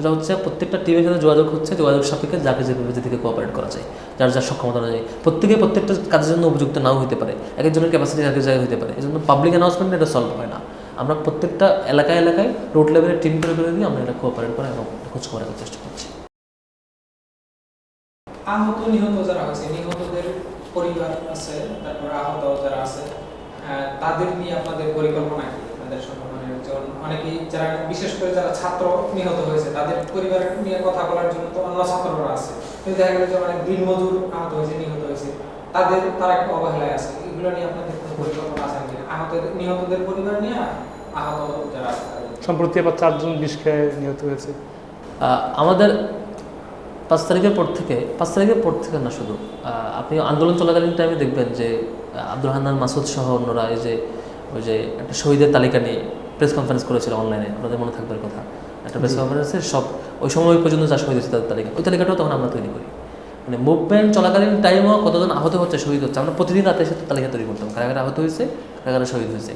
সেটা হচ্ছে প্রত্যেকটা টিমের সাথে যোগাযোগ হচ্ছে, যোগাযোগ সাপেক্ষে যাকে যেভাবে যেদিকে কোঅপারেট করা যায়, যার যার সক্ষমতা অনুযায়ী। প্রত্যেকে প্রত্যেকটা কাজের জন্য উপযুক্ত নাও হতে পারে। এক একজনের ক্যাপাসিটি এক এক জায়গায় হতে পারে। এই জন্য পাবলিক অ্যানাউন্সমেন্ট এটা সলভ হয় না। আমরা প্রত্যেকটা এলাকায় এলাকায় রোড লেভেলের টিম করে করে দিয়ে আমরা এটা কোঅপারেট করা এবং খোঁজ খবর রাখার চেষ্টা করছি। আহত নিহত যারা হয়েছে নিহতদের পরিবার আছে, তারপর আহত যারা আছে তাদের নিয়ে আপনাদের পরিকল্পনা কি? আপনাদের সংগঠনের অনেকেই যারা বিশেষ করে যারা ছাত্র নিহত হয়েছে তাদের পরিবার নিয়ে কথা বলার জন্য তো অন্য ছাত্ররা আছে। কিন্তু দেখা গেল যে অনেক দিনমজুর আহত হয়েছে নিহত হয়েছে। তাদের তারা একটু অবহেলায় আছে। এগুলো নিয়ে আপনাদের কোনো পরিকল্পনা আছে নাকি আহত নিহতদের পরিবার নিয়ে আহত যারা আছে সম্প্রতি আবার চারজন বিষ খেয়ে নিহত হয়েছে। আহ, আমাদের পাঁচ তারিখের পর থেকে পাঁচ তারিখের পর থেকে না শুধু আহ, আপনি আন্দোলন চলাকালীন টাইমে দেখবেন যে আহ, আব্দুল হান্নান মাসুদ সহ অন্যরা এই যে ওই যে একটা শহীদের তালিকা নিয়ে প্রেস কনফারেন্স করেছিল অনলাইনে আপনাদের মনে থাকবে এর কথা। একটা প্রেস কনফারেন্সে সব ওই সময় পর্যন্ত যা শহীদ হয়েছে তাদের তালিকা। ওই তালিকাটাও তখন আমরা তৈরি করি। মানে মুভমেন্ট চলাকালীন টাইমও কতজন আহত হচ্ছে শহীদ হচ্ছে আমরা প্রতিদিন রাতে এসে তালিকা তৈরি করতাম কারা কারা আহত হয়েছে কারা কারা শহীদ হয়েছে।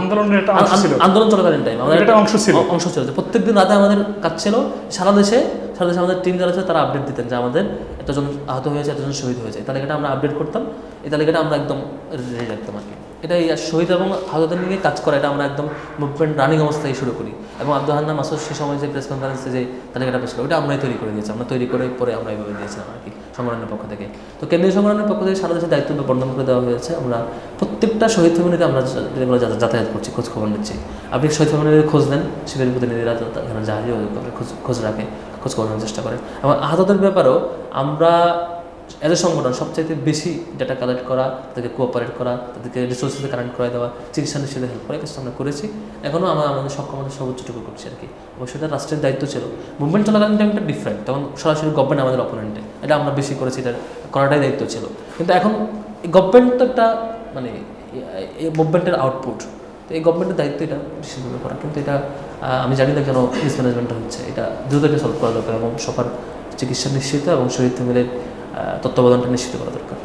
আন্দোলনের একটা অংশ ছিল। আন্দোলন চলাকালীন টাইম আমাদের একটা অংশ ছিল। অংশ ছিল। যে প্রত্যেকদিন রাতে আমাদের কাজ ছিল সারা দেশে সারা দেশে আমাদের টিম যারা আছে তারা আপডেট দিতেন যে আমাদের এতজন আহত হয়েছে এতজন শহীদ হয়েছে। এই তালিকাটা আমরা আপডেট করতাম এই তালিকাটা আমরা একদম রেডি রাখতাম আর কি। এটা এই শহীদ এবং আহতদের নিয়ে কাজ করা, এটা আমরা একদম মুভমেন্ট রানিং অবস্থায় শুরু করি। এবং আব্দুল হান্নান মাসুদ সে সময় যে প্রেস কনফারেন্সে যে তালিকাটা পেশ ওটা আমরাই তৈরি করে দিয়েছি আমরা তৈরি করে পরে আমরা এইভাবে দিয়েছিলাম আর কি, সংগঠনের পক্ষ থেকে। তো কেন্দ্রীয় সংগঠনের পক্ষ থেকে সারা দেশে দায়িত্ব বর্ণন করে দেওয়া হয়েছে। আমরা প্রত্যেকটা শহীদ ফ্যামিলিতে আমরা যাতায়াত করছি খোঁজ খবর নিচ্ছি। আপনি শহীদ ফ্যামিলির খোঁজ নেন শিবির প্রতিনিধিরা এখানে খোঁজ খোঁজ রাখে খোঁজ খবর চেষ্টা করে এবং আহতদের ব্যাপারেও আমরা এজ এ সংগঠন সবচাইতে বেশি ডেটা কালেক্ট করা, তাদেরকে কোঅপারেট করা, তাদেরকে রিসোর্সেসে কানেক্ট করে দেওয়া, চিকিৎসা নিশ্চিত হেল্প করা কাজটা আমরা করেছি। এখনও আমরা আমাদের সক্ষমতা সর্বোচ্চটুকু করছি আর কি। এবং সেটা রাষ্ট্রের দায়িত্ব ছিল। মুভমেন্ট চলাকালীন টাইমটা ডিফারেন্ট তখন সরাসরি গভর্নমেন্ট আমাদের অপোনেন্টে এটা আমরা বেশি করেছি, এটা করাটাই দায়িত্ব ছিল। কিন্তু এখন গভর্নমেন্ট তো একটা মানে এই মুভমেন্টের আউটপুট তো এই গভর্নমেন্টের দায়িত্ব এটা বিশেষভাবে করা। কিন্তু এটা আমি জানি না কেন মিসম্যানেজমেন্টটা হচ্ছে। এটা দ্রুত এটা সলভ করা দরকার এবং সবার চিকিৎসা নিশ্চিত এবং শহীদ ফ্যামিলির তত্ত্বাবধানটা নিশ্চিত করা দরকার।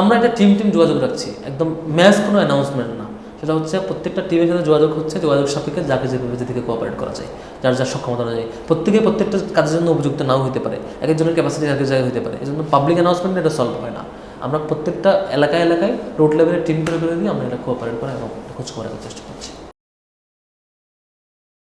আমরা একটা টিম টিম যোগাযোগ রাখছি। একদম ম্যাচ কোনো অ্যানাউন্সমেন্ট না। সেটা হচ্ছে প্রত্যেকটা টিমের সাথে যোগাযোগ হচ্ছে যোগাযোগ সাপেক্ষে যাকে যেভাবে যেদিকে কোঅপারেট করা যায় যার যার সক্ষমতা অনুযায়ী। প্রত্যেকে প্রত্যেকটা কাজের জন্য উপযুক্ত নাও হতে পারে। এক একজনের ক্যাপাসিটি এক জায়গায় হতে পারে। এই জন্য পাবলিক অ্যানাউন্সমেন্ট এটা সলভ হয় না। আমরা প্রত্যেকটা এলাকায় এলাকায় রোড লেভেলের টিম করে করে দিয়ে আমরা এটা কোঅপারেট করা এবং খোঁজ রাখার চেষ্টা করছি।